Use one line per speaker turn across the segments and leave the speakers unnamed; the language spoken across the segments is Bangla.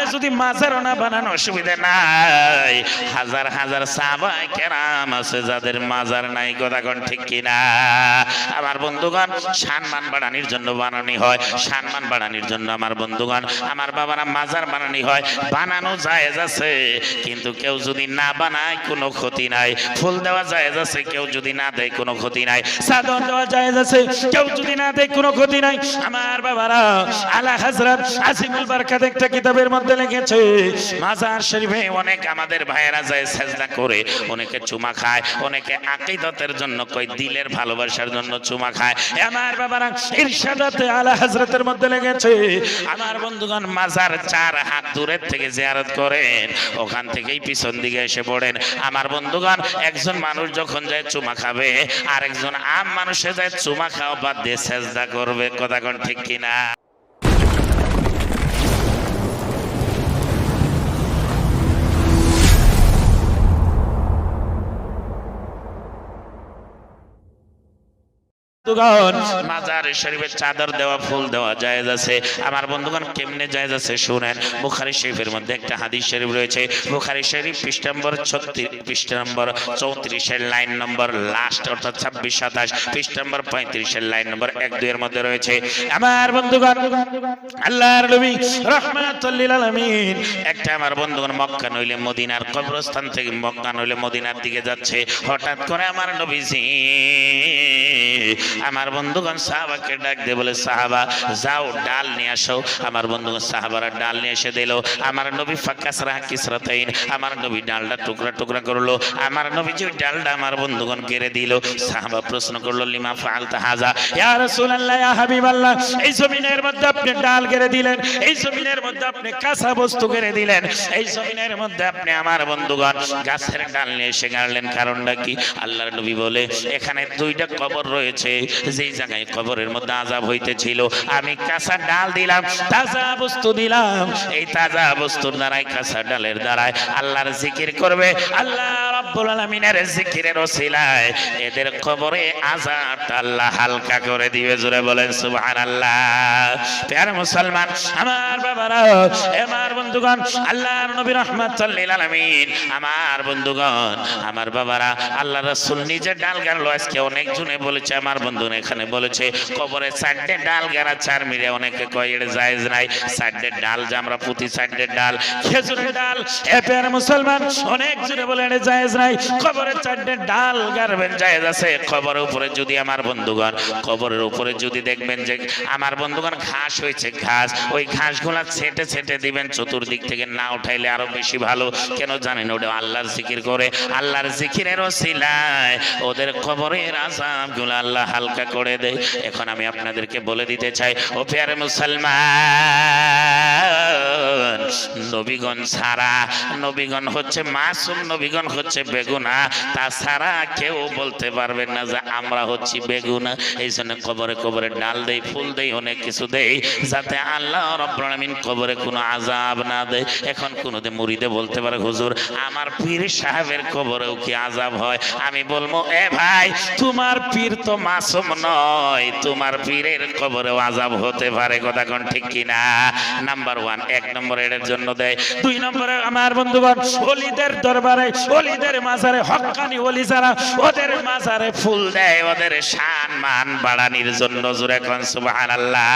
আপনি যদি মাজারও না বানান অসুবিধা নাই। হাজার হাজার সাহাবাই কেরাম আছে যাদের মাজার নাই কথা ঠিক কিনা? আমার বন্ধুগণ সম্মান বাড়ানির জন্য বানানি হয় সম্মান বাড়ানির জন্য আমার বন্ধুগণ, আমার বাবারা মাজার বানানি হয়, বানানো জায়েজ আছে। কিন্তু কেউ যদি না বানায়, কোনো ক্ষতি নাই। ফুল দেওয়া জায়েজ আছে, কেউ যদি না দেয়, কোনো ক্ষতি নাই। সাদর দেওয়া জায়েজ আছে, কেউ যদি না দেয়, কোনো ক্ষতি নাই। আমার বাবারা, আলা হাজরাত আসিমুল বারকাত একটা কিতাবের মধ্যে লিখেছে, মাজার শরীফে অনেক আমাদের ভাইয়েরা যায় সেজদা করে, অনেকে চুমা খায়, অনেকে আকীদতের জন্য কই দিলের ভালোবাসার জন্য চুমা খায়। আমার বাবারা, ইরশাদাতে আলা হযরতের মধ্যে লেগেছে আমার বন্ধুগণ মাজার চার হাত দূরের থেকে জিয়ারত করেন, ওখান থেকেই পিছন দিকে এসে পড়েন। আমার বন্ধুগণ, একজন মানুষ যখন যায় চুমা খাবে আর একজন আম মানুষে যায় চুমা খাওয়া বাদ দিয়ে সেজদা করবে, কথা কোন ঠিক কিনা? বন্ধুগণ। মাজার শরীফের চাদর দেওয়া, ফুল দেওয়া জায়েজ আছে। আমার বন্ধুগণ, কেমনে জায়েজ আছে শুনেন। বুখারী শরীফের মধ্যে একটা হাদিস শরীফ রয়েছে। বুখারী শরীফ পৃষ্ঠা নম্বর 36 পৃষ্ঠা নম্বর 34 এর লাইন নম্বর লাস্ট, অর্থাৎ 26 27 পৃষ্ঠা নম্বর 35 এর লাইন নম্বর 1 2 এর মধ্যে রয়েছে। আমার বন্ধুগণ, আল্লাহর নবী রাহমাতুল লিল আলামিন, একটা আমার বন্ধুগণ মক্কা নইলে মদিনার কবরস্থান থেকে মক্কা নইলে মদিনার দিকে যাচ্ছে। হঠাৎ করে আমার নবীজি আমার বন্ধুগণ সাহাবাকে ডাক দিয়ে বলে, সাহাবা, যাও, ডাল নিয়ে আসো। আমার বন্ধুগণ সাহাবারা ডাল নিয়ে এসে দিল। আমার নবী ফাক্কাস রাহা কিসরাতাইন, আমার নবী ডালটা টুকরা টুকরা করল। আমার নবী যে ডালটা আমার বন্ধুগণ কেড়ে দিল। সাহাবা প্রশ্ন করল, লিমা ফালতা হাজা ইয়া রাসূলুল্লাহ, ইয়া হাবিবাল্লাহ, এই জমিনের মধ্যে আপনি ডাল কেড়ে দিলেন, এই জমিনের মধ্যে আপনি কাঁচা বস্তু কেড়ে দিলেন, এই জমিনের মধ্যে আপনি আমার বন্ধুগণ গাছের ডাল নিয়ে এসে গাড়লেন। কারণটা কি? আল্লাহর নবী বলে, এখানে দুইটা কবর রয়েছে যেই জায়গায় কবরের মধ্যে আজাব হইতেছিল। আমি কাঁচা ডাল দিলাম, তাজা বস্তু দিলাম। এই তাজা বস্তুর দ্বারাই কাঁচা ডালের দ্বারাই আল্লাহর জিকির করবে। আল্লাহ এদের কবরে আল্লাহ হালকা করে দিবে বলেন প্যার মুসলমান, আমার বাবারা আল্লাহর নবী রাহমাতুল লিল আলামিন, আমার বন্ধুগণ, আমার বাবারা, আল্লাহ রাসূল নিজে ডাল গাড়লো আজকে অনেক জনে বলেছে, আমার বন্ধু এখানে বলেছে, কবরে চারটে ডাল গাড়া চার মিলে অনেকে কয় এটা জায়েজ নাই। চারটে ডাল আমরা প্রতি চারটে ডাল, খেজুরের ডাল। এ পেয়ার মুসলমান, অনেক জনে বলে এটা জায়েজ নাই। কবরে চারটে ডাল গাড়বেন জায়েজ আছে। কবরের উপরে যদি আমার বন্ধুগণ, কবরের উপরে যদি দেখবেন যে আমার বন্ধুগণ ঘাস হয়েছে, ঘাস, ওই ঘাসগুলা ছেটে ছেটে দিবেন, চতুর্দিক থেকে না উঠাইলে আরও বেশি ভালো। কেন জানেন, ওটা আল্লাহর জিকির করে। আল্লাহর জিকিরের ওসিলায় ওদের কবরের আযাবগুলো আল্লাহ হালকা করে দেয় এখন আমি আপনাদেরকে বলে দিতে চাই, ও পেয়ারে মুসলমান, নবীগণ ছাড়া নবীগণ হচ্ছে মাসুম, নবীগণ হচ্ছে বেগুনা। তাছাড়া কেউ বলতে পারবে না যে আমরা হচ্ছি বেগুনা। এই জন্য কবরে কবরে ডাল দেই, ফুল দেই, অনেক কিছু দেই, যাতে আল্লাহ রব্বুল আলামিন কবরে কোনো আজাব না দেয়। এখন কোনোদিন মুরিদে বলতে পারে, হুজুর, আমার পীর সাহেবের কবরেও কি আজাব হয়? আমি বলব, এ ভাই, তোমার পীর তো মাসুম নয়, তোমার পীরের কবরেও আজাব হতে পারে, কথা কোন ঠিক কিনা? নাম্বার ওয়ান এক নম্বর এর জন্য দেয়। দুই নম্বরে, আমার বন্ধুগণ ওলিদের দরবারে ওলিদের মাজারে হক্কানি ওলি যারা, ওদের মাজারে ফুল দেয়, ওদের শান মান বাড়ানির জন্য, জোরে কোন সুবহানাল্লাহ।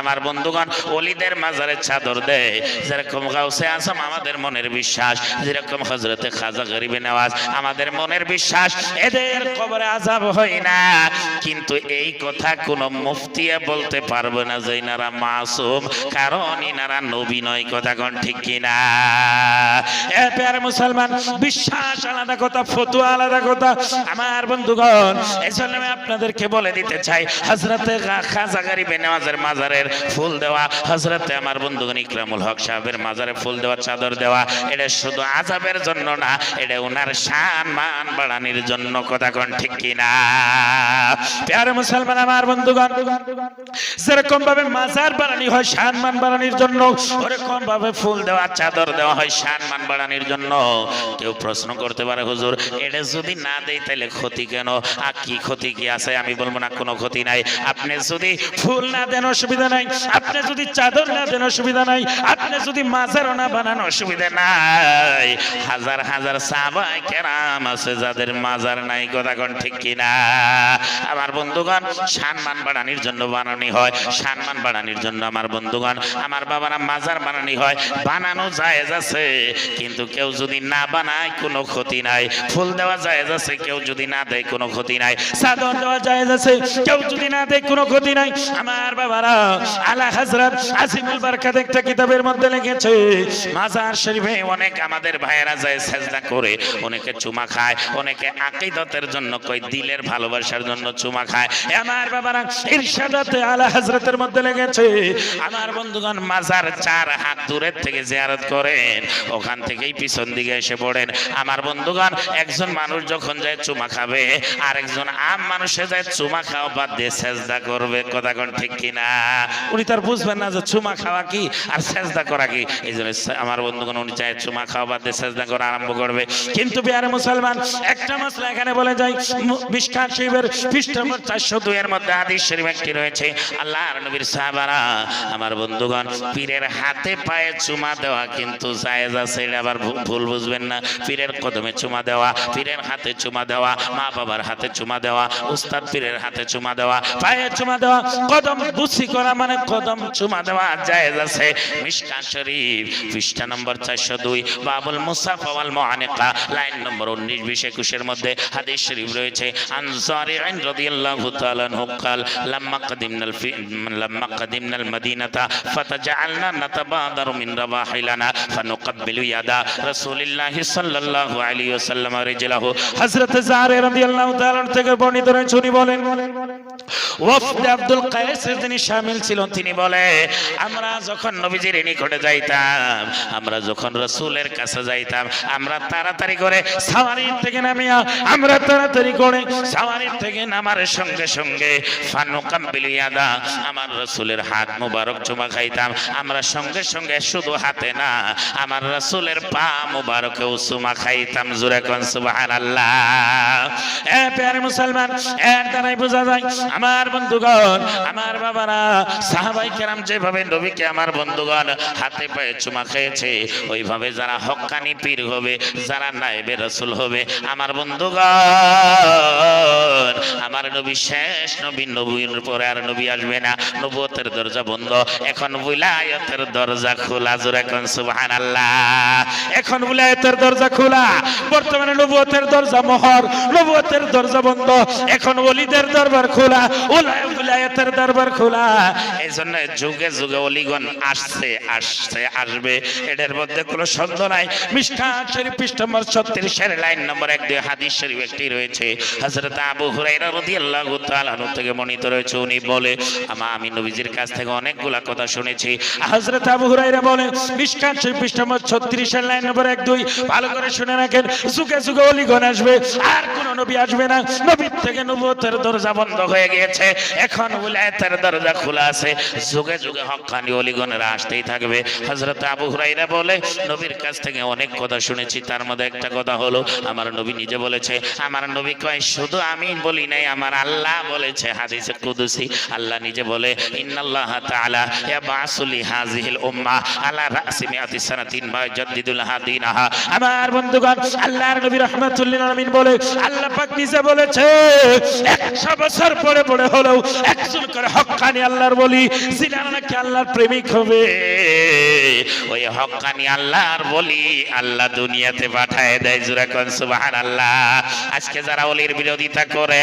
আমার বন্ধুগণ ওলিদের মাজারে চাদর দেয়, যেরকম গাউসে আজম আমাদের মনের বিশ্বাস, যেরকম হজরতে খাজা গরিবে নেওয়াজ আমাদের মনের বিশ্বাস, এদের কবরে আজাব হয় না। কিন্তু এই কথা কোন মুফতিয়া বলতে পারবে না যে ইনারা মাসুম, কারণ ইনারা নবী নয়, কথা কোন ঠিক কিনা? এ প্যার মুসলমান, বিশ্বাস আলাদা কথা, ফতুয়া আলাদা কথা। আমার বন্ধুগণ এই জন্য আমি আপনাদেরকে বলে দিতে চাই হজরতে খাজা গরিবে নেওয়াজের মাজারের ফুল দেওয়া হজরতে আমার বন্ধুগণ ইকরামুল হক সাহেবের মাজারে ফুল দেওয়া, চাদর দেওয়া, এটা শুধু আজাবের জন্য না, এটা ওনার শান মান বাড়ানির জন্য, কথা কোন ঠিক কিনা? প্যারে মুসলমান আমার বন্ধুগণ যেরকম ভাবে মাজার বানানি হয় শান মান বাড়ানির জন্য ওরকম ভাবে ফুল দেওয়া, চাদর দেওয়া হয় সম্মান বাড়ানোর জন্য। কেউ প্রশ্ন করতে পারে, হুজুর এটা যদি না দেই তাহলে ক্ষতি কেন? আর কি ক্ষতি কি আছে? আমি বলব না, কোনো ক্ষতি নাই। আপনি যদি ফুল না দেন অসুবিধা নাই। আপনি যদি চাদর না দেন অসুবিধা নাই। আপনি যদি মাজারও না বানান অসুবিধা নাই। হাজার হাজার সাহাবাই কেরাম আছে যাদের মাজার নাই কথা ঠিক কিনা? আমার বন্ধুগণ সম্মান বাড়ানোর জন্য বানানি হয় সম্মান বাড়ানোর জন্য আমার বন্ধুগণ, আমার বাবারা মাজার বানানি হয়, বানানো জায়েজ আছে, কিন্তু কেউ যদি না বানায়, কোনো ক্ষতি নাই। ফুল দেওয়া জায়েজ আছে, কেউ যদি না দেয়, কোনো ক্ষতি নাই। চাদর দেওয়া জায়েজ আছে, কেউ যদি না দেয়, কোনো ক্ষতি নাই। আমার বাবারা আলা হযরত আজিমুল বারকাত একটা কিতাবের মধ্যে লিখেছে, মাজার শরীফে অনেক আমাদের ভাইয়েরা যায় সেজদা করে, অনেকে চুমা খায়, অনেকে আকীদতের জন্য কই দিলের ভালোবাসার জন্য চুমা খায়। আমার বাবারা, ইরশাদাতে আলা হযরতের মধ্যে লেগেছে। আমার বন্ধুগণ মাজার চার হাত দূরের থেকে জিয়ারত করেন, ওখান থেকেই পিছন দিকে এসে পড়েন। আমার বন্ধুগণ, একজন মানুষ যখন যায় চুমা খাবে আর একজন আম মানুষে যায় চুমা খাওয়া বাদ দিয়ে সেজদা করবে। কথা কোন ঠিক কিনা উনি তার বুঝবেন না যে চুমা খাওয়া কি আর সেজদা করা কি। এই জন্য আমার বন্ধুগণ, উনি চায় চুমা খাওয়া বাদ দিয়ে সেজদা করা আরম্ভ করবে। কিন্তু বিহারে মুসলমান, একটা মশলা এখানে বলে যায় বিষ্কার শিবের আমার বন্ধুগণ, পীরের হাতে পায়ে চুমা দেওয়া কিন্তু আবার ভুল বুঝবেন না। পীরের কদমে চুমা দেওয়া, পীরের হাতে চুমা দেওয়া, মা বাবার হাতে চুমা দেওয়া, উস্তাদ পীরের হাতে চুমা দেওয়া, পায়ে চুমা দেওয়া, কদম বুসি করা মানে কদম চুমা দেওয়া জায়েজ আছে। মিশকা শরীফ, পৃষ্ঠা নম্বর চারশো দুই, বাবুল মুসাফা ওয়াল মুআনিকা, লাইন নম্বর উনিশ, বিশ, একুশের মধ্যে হাদিস শরীফ রয়েছে। আনসারি আইন রাদিয়াল্লাহু তাআলা আনহু قال لما قدمنا الفي... لما قدمنا المدينة فتجعلنا نتبادر من رواحلنا فنقبل يد رسول الله صلى الله عليه وسلم رجله
হযরত জারে রাদিয়াল্লাহু তাআলা থেকে বর্ণিত রয়েছে উনি বলেন ওয়াফদ আব্দুল কায়েস
তিনি শামিল ছিল তিনি বলে, আমরা যখন নবীজির নিকটে যাইতাম, আমরা যখন রসুলের কাছে যাইতাম, আমরা তাড়াতাড়ি করে সাওয়ারির থেকে নামিয়া, আমরা তাড়াতাড়ি করে সাওয়ারির থেকে নামার সঙ্গে সঙ্গে ফানুকাম বিলিয়াদা আমার রসুলের হাত মুবারক চুমা খাইতাম। আমরা সঙ্গে সঙ্গে শুধু হাতে না, আমার রসুলের পা মুবারকেও চুমা খাইতাম। জুরে কোন সুবহানাল্লাহ।
এ প্যারে মুসলমান, এর দ্বারাই বোঝা যায় আমার বন্ধুগণ,
আমার বাবারা, সাহাবাই কেরাম যেভাবে নবীকে আমার বন্ধুগণ হাতে পায়ে চুমা খেয়েছে, ওইভাবে যারা হক্কানি পীর হবে, যারা নাইবে রসুল হবে, আমার বন্ধুগণ নবী শেষ, নবী নবীর পরে আর নবী আসবে না। নবুয়তের দরজা বন্ধ। এখন বিলায়তের দরজা খোলা। জোর এখন সুবহান আল্লাহ
এখন উলায়াতের দরজা খোলা। বর্তমানে নবুয়তের দরজা মোহর। নবুয়তের দরজা বন্ধ। এখন ওলিদের দরবার খোলা। উলায় উলায়াতের দরবার খোলা।
এই জন্য যুগে যুগে অলিগণ আসছে আসছে, আসবে। এটার মধ্যে কোনো সন্দেহ নাই।
মিশকাত শরীফ পৃষ্ঠ নম্বর
ছত্রিশের লাইন নম্বর এক দুই হাদিস শরীফ একটি রয়েছে। হযরত আবু হুরাইরা রাদিয়াল্লাহু তাআলা আনহু থেকে বর্ণিত রয়েছে, উনি বলে, আমা, আমি নবীজির কাছ থেকে অনেকগুলা কথা শুনেছি।
হযরত আবু হুরায়রা বলেন মিশকাত শরীফ পৃষ্ঠা নম্বর 36 এর লাইন নম্বর 1 2 ভালো করে শুনে রাখেন, যুগে যুগে ওলিগণ আসবে, আর কোন নবী আসবে না। নবীর থেকে নবুয়তের দরজা বন্ধ হয়ে গিয়েছে। এখন
উলায়াতের দরজা খোলা আছে। যুগে যুগে হক্কানি অলিগণেরা আসতেই থাকবে। হযরত আবু হুরাইরা বলে, নবীর কাছ থেকে অনেক কথা শুনেছি, তার মধ্যে একটা কথা হলো, আমার নবী নিজে বলেছে, আমার নবী কয়, শুধু আমি বলি নাই, আমার আল্লাহ বলেছে হাদিসে কুদুসি। আল্লাহ নিজে বলে, ইন্নাল্লাহ তাআলা ইয়াবাসুলি হাযিহিল উম্মাহ আলা রাসি সানাতিন
আমার বন্ধুগণ, আল্লাহর নবী রাহমাতুল্লিল আলামিন বলে, আল্লাহ পাক নিজে বলেছে 100 বছর পরে পরে হলেও একজন করে হক্কানি আল্লাহর বলি, যিনারা নাকি আল্লাহর প্রেমিক হবে।
ওই হক্কানি আল্লাহর বলি আল্লাহ দুনিয়াতে পাঠায় দেয়, জুরা কোন সুবহান আল্লাহ আজকে যারা অলির বিরোধিতা করে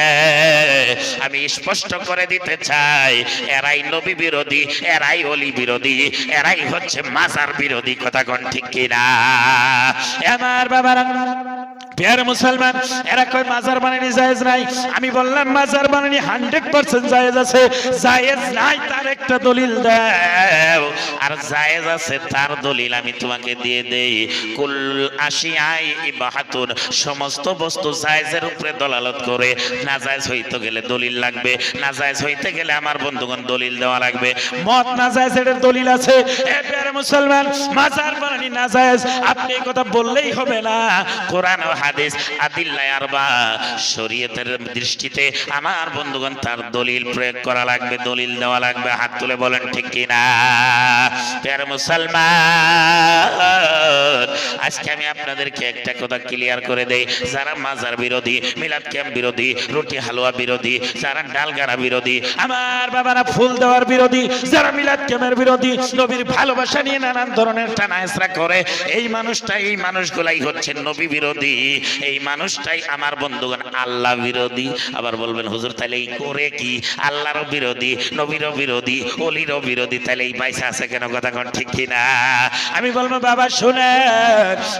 আমি স্পষ্ট করে দিতে চাই, এরাই নবী বিরোধী, এরাই অলি বিরোধী, এরাই হচ্ছে মাজার বিরোধী, কথা কোন ঠিক কিনা?
আমার বাবারা পেয়ার মুসলমান, এরা কই মাজার বানানি জায়েজ নাই? আমি বললাম, মাজার বানানি হান্ড্রেড পার্সেন্ট জায়েজ আছে। জায়েজ নাই, তার একটা দলিল দাও।
আর জায়েজ আছে, তার দলিল আমি তোমাকে দিয়ে দেই। কুল আশিয়াই ইবাহাতুন, সমস্ত বস্তু জায়েজের উপরে দলালত করে। না জায়েজ হইতে গেলে দলিল লাগবে, না জায়েজ হইতে গেলে আমার বন্ধুগণ দলিল দেওয়া লাগবে।
মত না জায়েজ এর দলিল আছে। এ পেয়ার মুসলমান, মাজার বানানি না জায়েজ, আপনি এই কথা বললেই হবে না।
কোরআন ও হাদিস আদিল্লাহ আরবা। শরীয়তের দৃষ্টিতে আমার বন্ধুগণ তার দলিল প্রয়োগ করা লাগবে, দলিল দেওয়া লাগবে, হাত তুলে বলেন ঠিক কিনা? প্যার মুসলমান, আজকে আমি আপনাদেরকে একটা কথা ক্লিয়ার করে দেই। যারা মাজার বিরোধী, মিলাদ ক্যাম্প বিরোধী, রুটি হালুয়া বিরোধী, যারা ডালগাড়া বিরোধী,
আমার বাবারা ফুল দেওয়ার বিরোধী, যারা মিলাদ কেমের বিরোধী, নবীর ভালোবাসা নিয়ে নানান ধরনের টানা করে,
এই মানুষটা, এই মানুষগুলাই হচ্ছে নবী বিরোধী। এই মানুষটাই আমার বন্ধুগণ, আল্লাহ বিরোধী। আবার বলবেন, হুজুর তাহলে এই করে কি? আল্লাহরও বিরোধী, নবীরও বিরোধী, অলিরও বিরোধী তাহলে এই পয়সা আছে কেন কথা কোন ঠিক কিনা?
আমি বলব, বাবা শুনে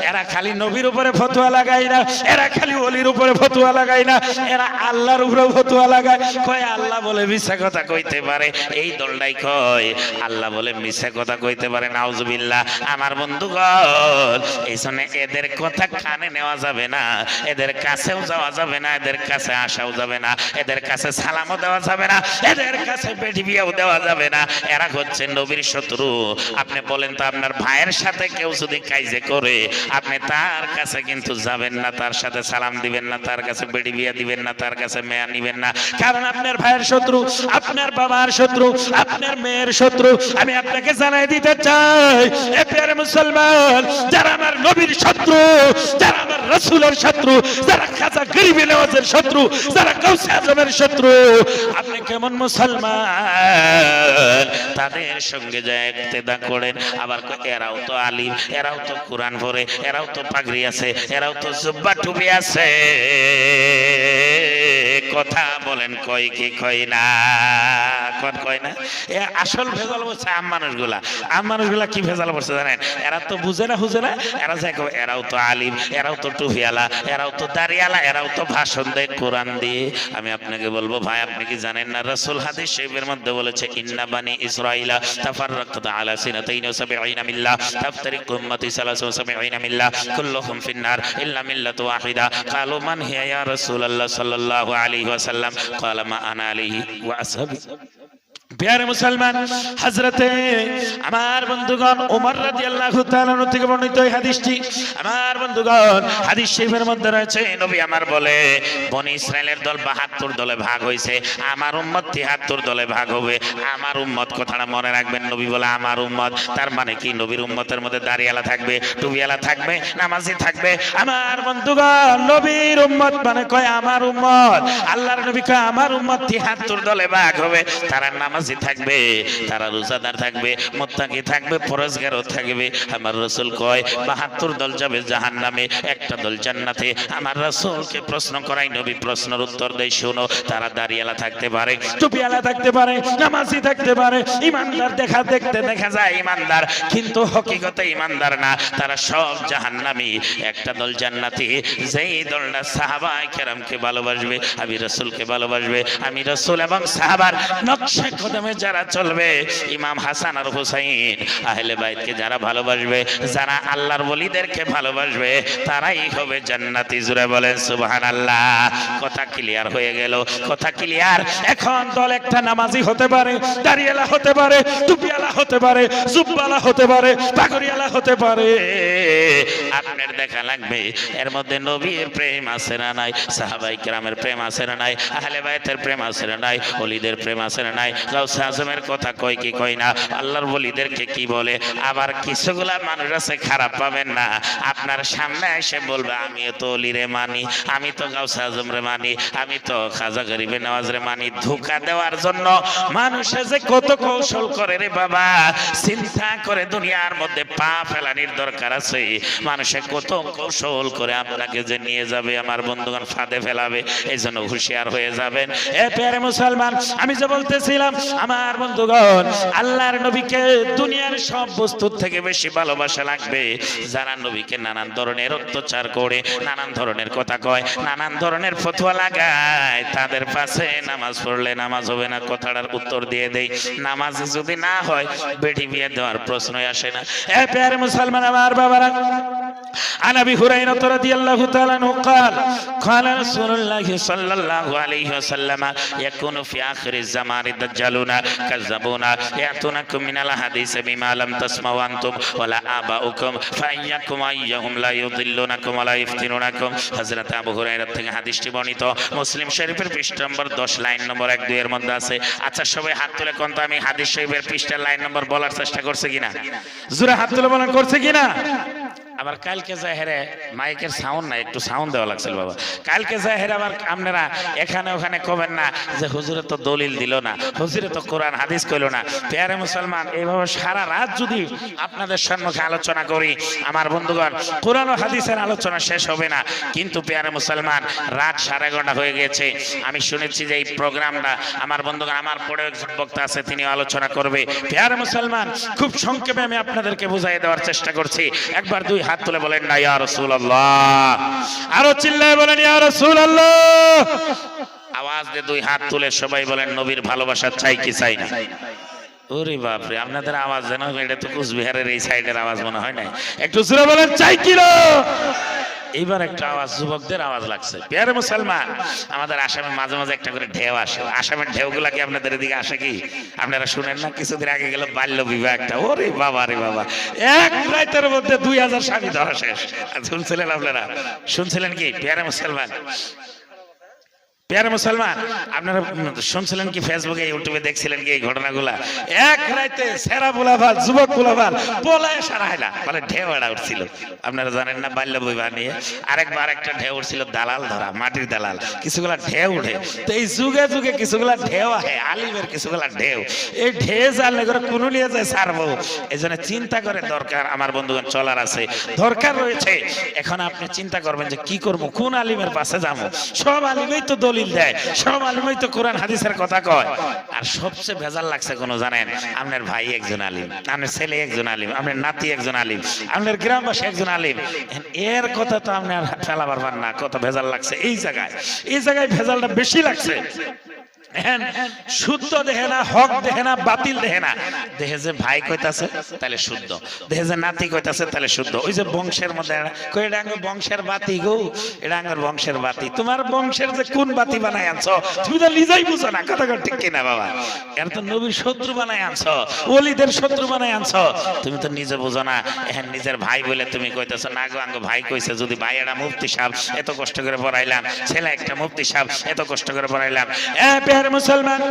এরা খালি নবীর উপরে ফতুয়া লাগাই না, এরা খালি অলির উপরে ফতুয়া লাগাই না, এরা আল্লাহর উপরে ফতুয়া লাগায়। কয়, আল্লাহ বলে মিশা কথা
কইতে পারে, এই দলটাই কয়, আল্লাহ বলে মিশা কথা কইতে পারে, নাউজুবিল্লাহ। আমার বন্ধুগণ, এই জন্য এদের কথা কানে নেওয়া যাবে না। এদের কাছেও যাওয়া যাবে না, এদের কাছে আসাও যাবে না, এদের কাছে সালামও দেওয়া যাবে না, এদের কাছে বিয়েও দেওয়া যাবে না। এরা হচ্ছে নবীর শত্রু। আপনি বলেন তো আপনার ভাইয়ের সাথে কেউ যদি কাইজে করে, আপনি তার কাছে কিন্তু যাবেন না, তার সাথে সালাম দিবেন না, তার কাছে বেটি বিয়ে দিবেন না, তার কাছে মেয়া নিবেন না।
কারণ আপনার ভাইয়ের শত্রু, আপনার বাবার শত্রু, আপনার মেয়ের শত্রু, আমি আপনাকে জানাই দিতে চাই মুসলমান, যারা আমার নবীর শত্রু, যারা আমার রসুলের শত্রু, যারা খাজা গরিবী নেওয়াজের শত্রু, যারা কৌশে আজমের শত্রু। আপনি কেমন মুসলমান?
তাদের সঙ্গে যায় একতেদা করেন, আবার এরাও তো আলিম, এরাও তো কোরআন ভরে এরাও তো পাগড়ি আছে, এরাও তো জুব্বা টুপি আছে। কথা বলেন কয় কি কয় না? কোন কয় না? এ আসল ভেজাল বলছে আম মানুষগুলা। আম মানুষগুলা কি ভেজাল বলছে জানেন? এরা তো বুঝে না বুঝে না। এরা যায় কয়, এরাও তো আলিম এরাও তো টুপিয়ালা এরাও তো দাঁড়িয়ালা এরাও তো ভাষণ দেয় কোরআন দিয়ে। আমি আপনাকে বলব ভাই আপনি কি জানেন না রাসূল হাদিস শরীফের মধ্যে বলেছে ইন্না বানি ইসরাইলা তাফাররাকাত আলা সিনাতাইন ওয়া সাবঈনা মিল্লাহ তাফতারিকু উম্মতি সালাসু ওয়া সাবঈনা মিল্লাহ কুল্লুহুম ফিন্নার ইল্লা মিল্লাতু ওয়াহিদা। ক্বালু মান হিয়া ইয়া রাসূলুল্লাহ সাল্লাল্লাহু আলাইহি ওয়াসাল্লাম ক্বালা মা আনা আলাইহি ওয়া আসহাবি
প্যারে মুসলমান হজরতে আমার বন্ধুগণ ওমর রাদিয়াল্লাহু তাআলা থেকে বর্ণিত এই হাদিসটি। আমার বন্ধুগণ, হাদিস শরীফের মধ্যে রয়েছে,
নবী আমার বলে, বনি ইসরায়েলের দল বাহাত্তর দলে ভাগ হয়েছে, আমার উম্মত তিয়াত্তর দলে ভাগ হবে। আমার উম্মত কথাটা মনে রাখবেন, নবী বলে আমার উম্মত, তার মানে কি? নবীর উম্মতের মধ্যে দাঁড়িয়ালা থাকবে টুবিয়ালা থাকবে, নামাজি থাকবে।
আমার বন্ধুগণ, নবীর উম্মত মানে কয় আমার উম্মত? আল্লাহর নবী কয়, আমার উম্মত
তিয়াত্তর দলে ভাগ হবে, তারা নামাজি থাকবে, তারা রোজাদার থাকবে, মোত্তাকি থাকবে পরস্কারও থাকবে। আমার রসুল কয়, বাহাত্তর দল যাবে জাহান নামে একটা দল জান্নাতে। আমার রসুলকে প্রশ্ন করাই, নবী প্রশ্নের উত্তর দেয়, শোনো, তারা দাঁড়িয়ালা থাকতে পারে
টুপিয়ালা থাকতে পারে, নামাজি থাকতে পারে, ইমানদার দেখা দেখতে দেখা যায়
ইমানদার, কিন্তু হকিগতে ইমানদার না, তারা সব জাহান্নামী। একটা দল জান্নাতি, যেই দলটা সাহাবা কেরামকে ভালোবাসবে, আমি রসুলকে ভালোবাসবে, আমি রসুল এবং সাহাবার নকশা কদমে যারা চলবে, ইমাম হাসান আর হুসাইন, আহলে বাইতকে যারা ভালোবাসবে, যারা আল্লাহর বলিদেরকে ভালোবাসবে, তারাই হবে জান্নাতি। জুড়ে বলেন, সুবহানাল্লাহ। কথা ক্লিয়ার হয়ে গেল, কথা ক্লিয়ার
এখন দল একটা নামাজি হতে পারে, দাঁড়িয়ালা হতে পারে টুপিয়ালা হতে পারে জুব্বালা হতে পারে পাগড়িয়ালা হতে পারে।
আপনার দেখা লাগবে। এর মধ্যে নবীর প্রেম আছে না নাই? সাহাবাই কেরামের প্রেম আছে না নাই? আহলে বাইতের প্রেম আছে না নাই? অলিদের প্রেম আছে না নাই? গাউসে আজমের কথা কয় কি কয় না? আল্লাহর বলিদেরকে কি বলে? আবার কিছুগুলা মানুষ আছে খারাপ পাবেন না। আপনার সামনে এসে বলবে, আমিও তো অলিরে মানি, আমি তো গাউসে আজমরে মানি, আমি তো খাজা গরিবে নওয়াজরে মানি। ধোকা দেওয়ার জন্য মানুষে যে কত কৌশল করে রে বাবা, চিন্তা করে দুনিয়ার মধ্যে পা ফেলানির দরকার আছে। মানুষে কত কৌশল করে আপনাকে যে নিয়ে যাবে, আমার বন্ধুগণ ফাঁদে ফেলাবে এই জন্য হুঁশিয়ার হয়ে যাবেন।
এ প্যারে মুসলমান, আমি যে বলতেছিলাম, আমার বন্ধুগণ, আল্লাহর নবীকে
দুনিয়ার সব বস্তুর থেকে বেশি ভালোবাসা লাগবে। যারা নবীকে নানান ধরনের অত্যাচার করে, নানান ধরনের কথা কয়, নানান ধরনের ফতোয়া লাগায়, তাদের পাশে নামাজ পড়লে নামাজ হবে না, কথাটার উত্তর দিয়ে দেই। নামাজ যদি না হয়, বেটি বিয়ে দেওয়ার প্রশ্নই আসে না।
এ প্যারে মুসলমান, আমার বাবারা عن ابي هريره رضي الله تعالى عنه قال قال رسول الله
صلى الله عليه وسلم يكون في آخر الزمان الدجالون كذبون يأتونكم من الحديث بما لم تسمعوا أنتم ولا آباؤكم فإياكم أيهم لا يضلونكم ولا يفتنونكم হযরত আবু হুরায়রা থেকে হাদিসটি বর্ণিত মুসলিম শরীফের পৃষ্ঠা নম্বর 10 লাইন নম্বর 1 2 এর মধ্যে আছে আচ্ছা সবাই হাত তুলে কোন তো আমি হাদিস শরীফের পৃষ্ঠার লাইন নম্বর বলার চেষ্টা করছে কিনা
জোরে হাত তুলে বলেন করছে কিনা
আবার কালকে যায় হেরে মাইকের সাউন্ড না একটু সাউন্ড দেওয়া লাগছিল বাবা। কালকে যায় হেরে আবার আপনারা এখানে ওখানে কবেন না যে হুজুরে তো দলিল দিল না, হুজুরে তো কোরআন, হাদিস কইল না। পেয়ারে মুসলমান, এইভাবে সারা রাত যদি আপনাদের সম্মুখে আলোচনা করি, আমার বন্ধুগণ, কোরআন ও হাদিসের আলোচনা শেষ হবে না। কিন্তু পেয়ারে মুসলমান, রাত সাড়ে এগারোটা হয়ে গেছে। আমি শুনেছি যে এই প্রোগ্রামটা, আমার বন্ধুগণ, আমার পরে একজন বক্তা আছে তিনি আলোচনা করবে।
প্যারে মুসলমান, খুব সংক্ষেপে আমি আপনাদেরকে বুঝাই দেওয়ার চেষ্টা করছি। একবার দুই হাত তুলে বলেন না, ইয়া রাসূলুল্লাহ। আরও চিল্লায় বলেন, ইয়া রাসূলুল্লাহ।
আওয়াজ দিয়ে দুই হাত তুলে সবাই বলেন, নবীর ভালোবাসা চাই কি চাই না? ওরে বাপরে, আপনাদের আওয়াজ যেন এটা তো কুচবিহারের এই সাইডের আওয়াজ মনে হয় না
একটু জোরে বলেন চাই কিলো
এইবার একটা আওয়াজ, যুবকদের আওয়াজ লাগছে। পেয়ারে মুসলমান, আমাদের আসামে মাঝে মাঝে একটা করে ঢেউ আসে। আসামের ঢেউগুলা কি আপনাদের এদিকে আসে কি? আপনারা শুনেন না? কিছুদিন আগে গেল বাল্য বিবাহ একটা ওরে বাবা রে বাবা।
এক রাতের মধ্যে দুই হাজার স্বামী ধরা শেষ।
শুনছিলেন আপনারা? শুনছিলেন কি? পেয়ারে মুসলমান
প্যারে মুসলমান,
আপনারা শুনছিলেন কি ফেসবুকে, ইউটিউবে দেখছিলেন কি এই ঘটনাগুলা?
এক রাতে সেরা বুলাভাল যুবক বুলাভাল পোলায় সারা
হাইলা। বলে ঢেউ এড়া উঠছিল। আপনারা জানেন না, বাল্য বিবাহ নিয়ে। আরেকবার একটা ঢেউ উঠছিল, দালাল ধরা, মাটির দালাল। কিছুগুলা ঢেউ উঠে
তো এই যুগে যুগে কিছুগুলা ঢেউ আহে,
আলিমের কিছুগুলা ঢেউ।
এই ঢে জানলে করে কোনো নিয়ে যায় সারবো।
এই জন্য চিন্তা করে দরকার, আমার বন্ধুগণ, চলার আছে।
দরকার রয়েছে।
এখন আপনি চিন্তা করবেন যে কি করব?
কোন আলিমের পাশে যাব? সব আলিমই তো দলিল দেয়। সব আলিমই তো কোরআন, হাদিসের কথা কয়।
আর সবচেয়ে ভেজাল লাগছে কোনো জানেন? আপনার ভাই একজন আলিম, আপনার ছেলে একজন আলিম, আপনার নাতি একজন আলিম,
আপনার গ্রামবাসী একজন আলিম।
এর কথা তো আপনার ফেলা পারবেন না, কত ভেজাল লাগছে এই জায়গায়।
এই জায়গায় ভেজালটা বেশি লাগছে। শুদ্ধ দেখে না, হক দেখে না, বাতিল দেখে না।
দেহে যে ভাই কইতাছে, তাহলে শুদ্ধ। দেহে যে নাতি কইতাছে, তাহলে শুদ্ধ। ওই যে বংশের মধ্যে কই এটা আঙ্গ বংশের বাতি গো। এটা আঙ্গর বংশের বাতি।
তোমার বংশের যে কোন বাতি বানাই আনছো, তুমি তো নিজেই বুঝো না, কথা ঠিক কিনা বাবা?
এর তো নবীর শত্রু বানাই আনছো,
ওলিদের শত্রু বানাই আনছো।
তুমি তো নিজে বুঝো না এখন নিজের ভাই বলে তুমি কইতেছো, না গো আঙ্গ ভাই কইছে, যদি ভাই একটা মুফতি সাহেব, এত কষ্ট করে পড়াইলাম, ছেলে একটা মুফতি সাহেব, এত কষ্ট করে পড়াইলাম।
এ পেয়ার মুসলমান,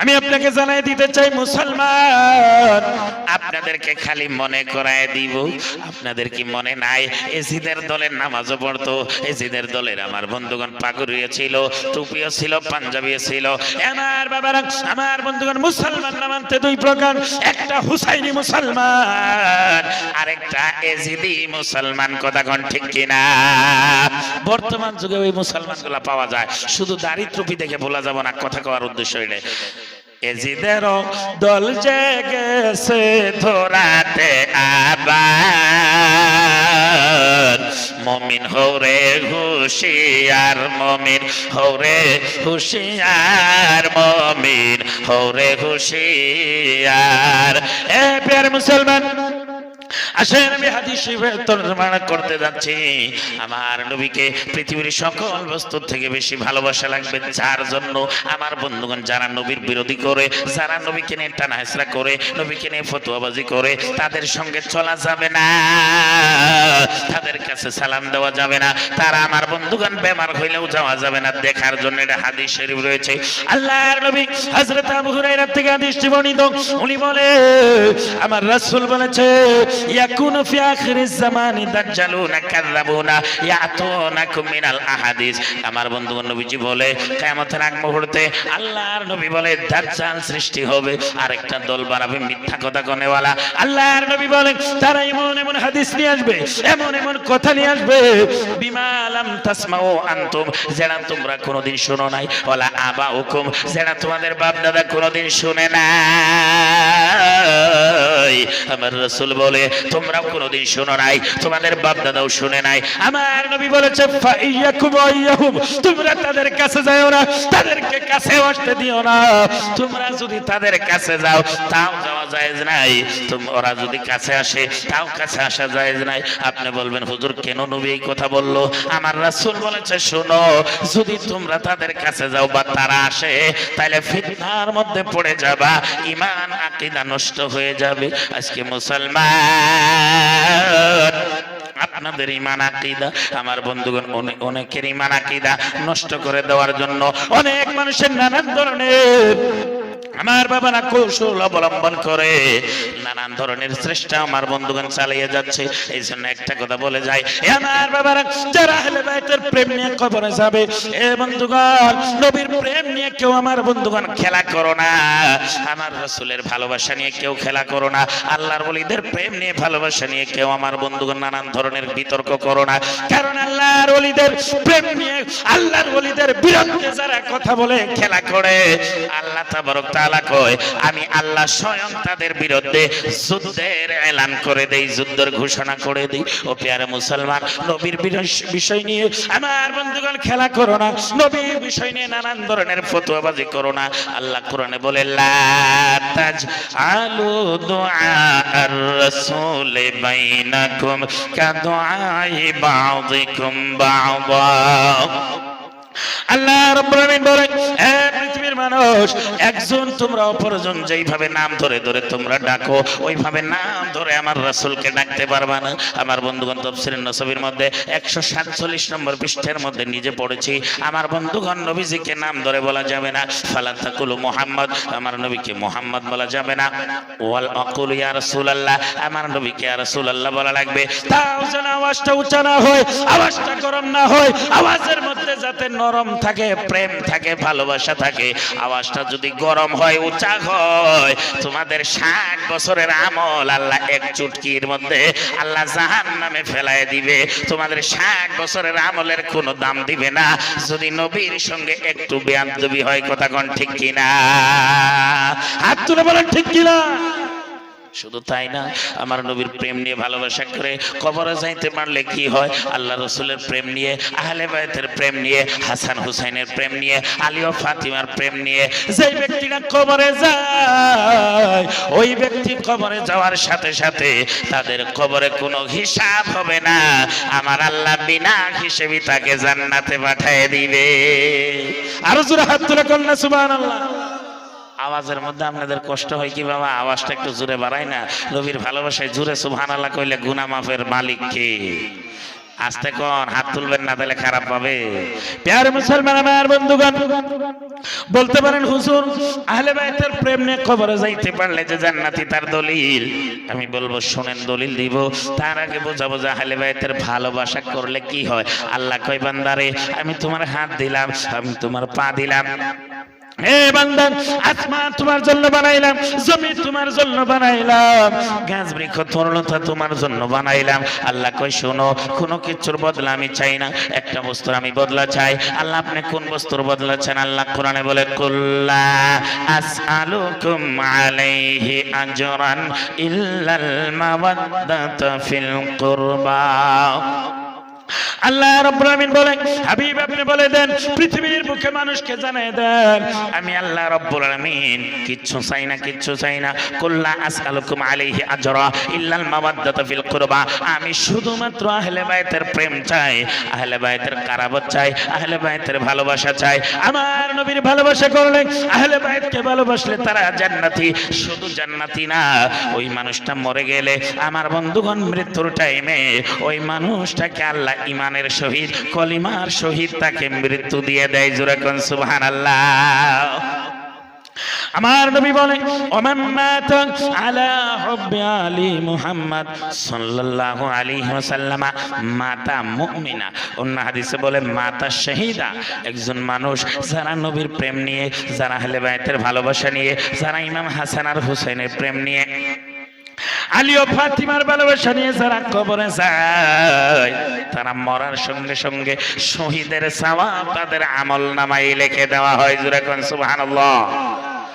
আমি আপনাকে জানাই দিতে চাই, মুসলমান,
আপনাদেরকে খালি মনে করায় দিব, আপনাদের কি মনে নাই? এজিদের দলের নামাজও পড়তো এজিদের দলের আমার বন্ধুগণ পাগুড়িয়ে ছিল, টুপিও ছিল, পাঞ্জাবিও ছিল।
আমার বাবারা, আমার বন্ধুগণ মুসলমান নামান্তে দুই প্রকার, একটা হুসাইনি মুসলমান,
আরেকটা এজিদি মুসলমান, কথা কোন ঠিক কিনা? বর্তমান যুগে ওই মুসলমানগুলা পাওয়া যায়, শুধু দাড়ি দেখে দেখে ভোলা যাব না কথা কওয়ার উদ্দেশ্য হইলে এজিদেরও
দল জেগেছে
ধরাতে আবার মমিন হৌরে হুশিয়ার মমিন হৌরে হুশিয়ার মমিন হৌরে হুশিয়ার।
এ পেয়ার মুসলমান
আসেন, আমি হাদিস শরীফের করতে যাচ্ছি। আমার নবীকে পৃথিবীর সকল বস্তুর থেকে বেশি ভালোবাসা লাগবে যার জন্য আমার বন্ধুগণ যারা নবীর বিরোধী করে, যারা নবীকে নিয়ে টানা করে, নবীকে নিয়ে ফতুয়াবাজি করে, তাদের সঙ্গে চলা যাবে না। তাদের কাছে সালাম দেওয়া যাবে না। তারা আমার বন্ধুগণ বেমার হইলেও যাওয়া যাবে না। দেখার জন্য এটা হাদিস শরীফ রয়েছে।
আল্লাহর নবী হযরত আবু হুরায়রা থেকে হাদিসটি বর্ণিত। উনি বলে, আমার রাসূল বলেছে ইয়াকুনু ফি আখিরিজ জামানি দাজ্জালুনা কাযাবুনা ইয়াতুনাকুম মিনাল আহাদিস আমার বন্ধুগণ, নবীজি বলে, কিয়ামতের আগ মুহূর্তে আল্লাহর নবী বলে দাজ্জাল সৃষ্টি হবে, আরেকটা দল বানাবে মিথ্যা কথা কনেওয়ালা। আল্লাহর নবী বলেন তারা এমন এমন হাদিস নিয়ে আসবে, এমন এমন কথা নিয়ে আসবে বিমালাম তাসমাউ আনতুম। যেটা তোমরা কোনোদিন শোনো নাই ওলা আবা হুকুম যেটা তোমাদের বাপ দাদা কোনোদিন শুনে নাই। আমার রসুল বলে তোমরাও কোনোদিন শোনো নাই, তোমাদের বাপ দাদাও শুনে নাই। আমার নবী বলেছে তোমরা তাদের কাছে যাও না, তাদেরকে কাছে আসতে দিও না। তোমরা যদি তাদের কাছে যাও, তাও যাওয়া জায়েজ নাই। ওরা যদি কাছে আসে, তাও কাছে আসা জায়েজ নাই। আপনি বলবেন, হুজুর, কেন নবী এই কথা বলল? আমার রাসূল বলেছে, শোনো, যদি তোমরা তাদের কাছে যাও বা তারা আসে তাহলে ফিতনার মধ্যে পড়ে যাবা ইমান আকীদা নষ্ট হয়ে যাবে। আজকে মুসলমান, আপনাদের ইমান আকিদা, আমার বন্ধুগণ অনেক অনেকের ইমান আকিদা নষ্ট করে দেওয়ার জন্য অনেক মানুষের নানান ধরনের আমার বাবারা কৌশল অবলম্বন করে। নানান ধরনের চেষ্টা আমার বন্ধুগণ চালিয়ে যাচ্ছে। এই জন্য একটা কথা বলে যায় আমার বাবারা যারা আহলে বাইতের প্রেম নিয়ে কবরে যাবে, এ বন্ধুগণ, নবীর প্রেম নিয়ে কেউ আমার বন্ধুগণ খেলা করো না। আমার রসুলের ভালোবাসা নিয়ে কেউ খেলা করো না। আল্লাহর বলিদের প্রেম নিয়ে ভালোবাসা নিয়ে কেউ আমার বন্ধুগণ নানান ধরনের বিতর্ক করো না। কারণ আল্লাহর ওলিদের প্রেম নিয়ে, আল্লাহর ওলিদের বিরুদ্ধে যারা কথা বলে, খেলা করে। আল্লাহ তাবারক তাআলা কয়, আমি আল্লাহ স্বয়ং তাদের বিরুদ্ধে যুদ্ধের এলান করে দেই, যুদ্ধের ঘোষণা করে দেই। ও পেয়ারে মুসলমান, নবীর বিষয় নিয়ে আমার বন্ধুগণ খেলা করো না, নবীর বিষয় নিয়ে নানান ধরনের ফতোয়াবাজি করো না। আল্লাহ কোরআনে বলে, লা তাজ আলু দুআ আর রাসূল বাইনাকুম কাদুআই বাযিকুম বাযা আল্লাহ রাব্বুল আলামিন বলেন পৃথিবীর মানুষ, একজন তোমরা অপরজন যেইভাবে নাম ধরে ধরে তোমরা ডাকো, ওইভাবে নাম ধরে আমার রাসূলকে ডাকতে পারবা না। আমার বন্ধুগণ তাফসীরের নসবির মধ্যে 147 নম্বর পৃষ্ঠার মধ্যে নিজে পড়েছি। আমার বন্ধুগণ, নবীজিকে নাম ধরে বলা যাবে না। ফালা তাকুলু মুহাম্মদ আমার নবীকে মুহাম্মদ বলা যাবে না। ওয়াল আকুলু ইয়া রাসূলুল্লাহ আমার নবীকে ইয়া রাসূলুল্লাহ বলা লাগবে। তাও যেন আওয়াজটা উঁচা না হয়, আওয়াজটা গরম না হয়, আওয়াজের মধ্যে যাতে নরম থাকে, প্রেম থাকে, ভালোবাসা থাকে। আওয়াজটা যদি গরম হয় উঁচা হয়। তোমাদের ষাট বছরের আমল আল্লাহ এক চুটকির মধ্যে আল্লাহ জাহান নামে ফেলায় দিবে। তোমাদের ষাট বছরের আমলের কোনো দাম দিবে না। যদি নবীর সঙ্গে একটু বেয়াদবি হয়, কথা কোন ঠিক কিনা? হাত তুলে বলেন ঠিক কিনা? শুধু তাই না, আমার নবীর প্রেম নিয়ে ভালোবাসা করে কবরে যাইতে পারলে কি হয়? আল্লাহ রসুলের প্রেম নিয়ে, আহলে বায়তের প্রেম নিয়ে, হাসান হুসাইনের প্রেম নিয়ে, আলী ও ফাতিমার প্রেম নিয়ে যেই ব্যক্তিরা কবরে যায়, ওই ব্যক্তি কবরে যাওয়ার সাথে সাথে তাদের কবরে কোনো হিসাব হবে না। আমার আল্লাহ বিনা হিসেবে তাকে জান্নাতে পাঠিয়ে দিবে। আরও জোরে হাত তুলে কন্যা সুবহানাল্লাহ। আওয়াজের মধ্যে আপনাদের কষ্ট হয় কি বাবা? আওয়াজটা একটু জোরে বাড়াই না? নবীর ভালোবাসায় জোরে সুবহান আল্লাহ কইলে গুনা মাফের মালিক কে? আস্তে কোন হাত তুলবেন না, তাহলে খারাপ পাবে প্যার মুসলমান আমার বন্ধুগণ, বলতে পারেন, হুজুর, আহলে বাইতের প্রেম নিয়ে খবরে যাইতে পারলে যে জান্নাতি তার দলিল। আমি বলব, শোনেন, দলিল দিব। তার আগে বোঝাবো যে আহলে বাইতের ভালোবাসা করলে কি হয়? আল্লাহ কয়, বান্দারে, আমি তোমার হাত দিলাম, আমি তোমার পা দিলাম। আসমান তোমার জন্য বানাইলাম, জমি তোমার জন্য বানাইলাম, গাছ, বৃক্ষ তরলতা তোমার জন্য বানাইলাম। আল্লাহ কই শোনো, কোনো কিছুর বদলা আমি চাই না, একটা বস্তুর আমি বদলা চাই। আল্লাহ আপনি কোন বস্তুর বদলা আল্লাহ কোরআনে বলে, কুল্লা আসআলুকুম আলাইহি আজরান ইল্লাল মাওয়াদ্দাতা ফিল কুরবা। আল্লাহ রাব্বুল বলেন, হাবিব আপনি বলে দেন, পৃথিবীর মুখে মানুষকে জানিয়ে দেন, আমি আল্লাহ রাব্বুল আলামিন কিচ্ছু চাই না, কিচ্ছু চাই না। কুল্লা আসআলুকুম আলাইহি আজরা ইল্লাল মাওয়াদ্দাতা ফিল কুরবা। আমি শুধুমাত্র আহলে বাইতের প্রেম চাই, আহলে বাইতের কারাবত চাই, আহলে বাইতের ভালোবাসা চাই। আমার নবীর ভালোবাসা করলে আহলে বাইতকে ভালোবাসলে তারা জান্নাতি, শুধু জান্নাতি না, ওই মানুষটা মরে গেলে আমার বন্ধুগণ মৃত্যুর টাইমে ওই মানুষটাকে আল্লাহ ইমানের শহীদ, কলিমার শহীদ তাকে মৃত্যু দিয়ে দেয় জুরাকন সুবহান আমার নবী বলে মাতা
একজন মানুষ নবীর প্রেম নিয়ে, যারা ভালোবাসা নিয়ে, যারা ইমাম হাসান আর প্রেম নিয়ে
আলী ও ফাতিমার ভালোবাসা নিয়ে যারা
কবরে যায়, তারা মরার সঙ্গে সঙ্গে শহীদের সাওয়াব তাদের আমল নামাই লিখে দেওয়া হয়। জুরে কোন, সুবহানাল্লাহ।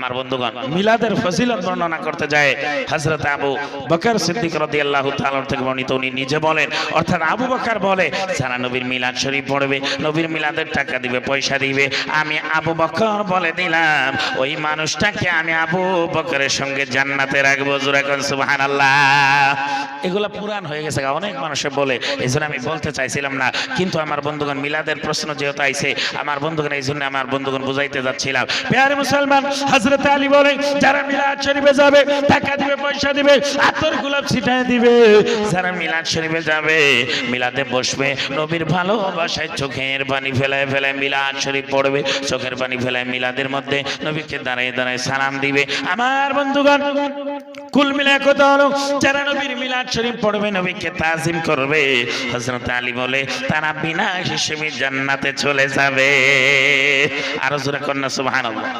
আমার
বন্ধুগণ
মিলাদের ফজিলত
বর্ণনা করতে যায়। হযরত আবু বকর সিদ্দিক রাদিয়াল্লাহু তাআলা থেকে বর্ণিত উনি নিজে বলেন অর্থাৎ আবু বকর বলে যারা নবীর মিলাদ শরীফ পড়বে নবীর মিলাদের টাকা দিবে পয়সা দিবে আমি আবু বকর বলে দিলাম ওই মানুষটাকে আমি আবু বকরের সঙ্গে জান্নাতে রাখব। জোরে কোন সুবহানাল্লাহ। এগুলা পুরান হয়ে গেছে অনেক মানুষে বলে এই জন্য আমি বলতে চাইছিলাম না কিন্তু আমার বন্ধুগণ মিলাদের প্রশ্ন যেহেতু আইছে আমার বন্ধুগণ এই জন্য আমার বন্ধুগণ বুঝাইতে যাচ্ছিলাম।
প্যারে মুসলমান হজরত আলী বলে, যারা মিলাদ শরীফে যাবে, টাকা দিবে, পয়সা দিবে, আতর গোলাপ ছিটায় দিবে।
যারা মিলাদ শরীফে যাবে, মিলাদে বসবে, নবীর ভালোবাসায় চোখের পানি ফেলায় ফেলায় মিলাদ শরীফ পড়বে, চোখের পানি ফেলায় মিলাদের মধ্যে নবীকে দাঁড়ায় দাঁড়ায় সালাম দিবে।
আমার বন্ধুগণ, কুল মিলে কথা হলো, যারা নবীর মিলাদ শরীফ পড়বে,
নবীকে তাজিম করবে। হযরত আলী বলে, তারা বিনা হিসেবে জান্নাতে চলে যাবে। আরও জোরে কন্যা, সুবহানাল্লাহ।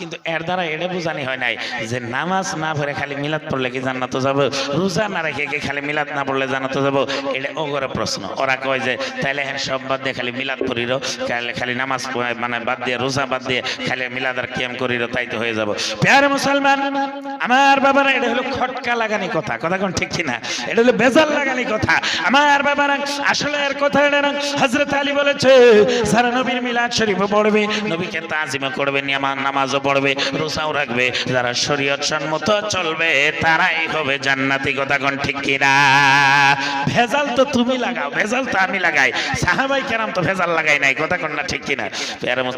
কিন্তু এর দ্বারা এটা বোঝানি হয় নাই যে নামাজ না পড়ে খালি মিলাদ পড়লে কি জান্নাতে যাব? রোজা না রেখে কি খালি মিলাদ না পড়লে জান্নাতে যাব? এটা ওগরে প্রশ্ন। ওরা কয় যে, তাইলে হ্যাঁ সব বাদ দিয়ে খালি মিলাদ করিরো খালি নামাজ মানে বাদ দিয়ে, রোজা বাদ দিয়ে খালি মিলাদ আর কিয়াম করিরো, তাই তো হয়ে যাব।
প্যারে মুসলমান, আমার বাবারা, এটা হলো খটকা লাগানি কথা। কথা কোন ঠিক কিনা? এটা হলো বেজাল লাগানি কথা। আমার বাবারা, আসলে এর কথা এটা না। হজরত আলী বলেছে, যারা নবীর মিলাদ শরীফ পড়বে,
নবীকে তাজিমা করবে নামাজও পড়বে, রোজাও রাখবে, যারা শরীয়ত সম্মত চলবে, তারাই হবে জান্নাতি কথা কোন ঠিক কিনা? ভেজাল তো তুমি লাগাও, ভেজাল তো আমি লাগাই, সাহাবাই কেরাম তো ভেজাল লাগাই নাই, কথা কোন না ঠিক কিনা?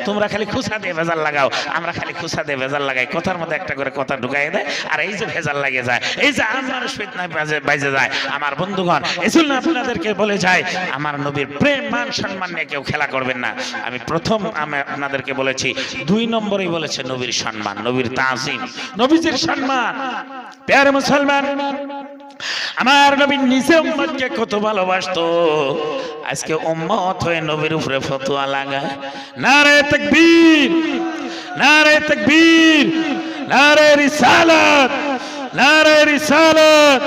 তোমরা খালি খুসা দিয়ে ভেজাল লাগাও, আমরা খালি খুসা দিয়ে ভেজাল লাগাই, কথার মধ্যে একটা করে কথা ঢুকাই দেয়, আর এই যে ভেজাল লাগে যায়, এই যে আমার ফিতনায় বাজে বাইজে যায়, আমার বন্ধুগণ
এজন্য আপনাদেরকে বলে যায়
আমার নবীর প্রেম, মান, সম্মান নিয়ে কেউ খেলা করবেন না। আমি প্রথম আমি আপনাদেরকে বলেছি, দুই নম্বরেই বলেছে নবীর সম্মান, নবীর তাজিম,
নবীজির সম্মান। প্যারে মুসলমান, আমার নবী নিজে উম্মতকে কত ভালোবাসতো।
আজকে উম্মত হয়ে নবীর উপরে ফতোয়া লাগায়
নারে তকবীর নারে তকবীর, নারে রিসালাত নারে রিসালাত।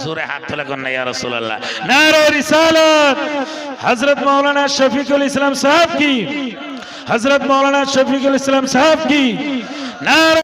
জোরে হাত তুলে কন্যা ইয়া রাসূলুল্লাহ।
নারে রিসালাত। হযরত মাওলানা শফিকুল ইসলাম সাহেব কি? হযরত মৌলানা শফিকুল ইসলাম সাহেব কি? নারে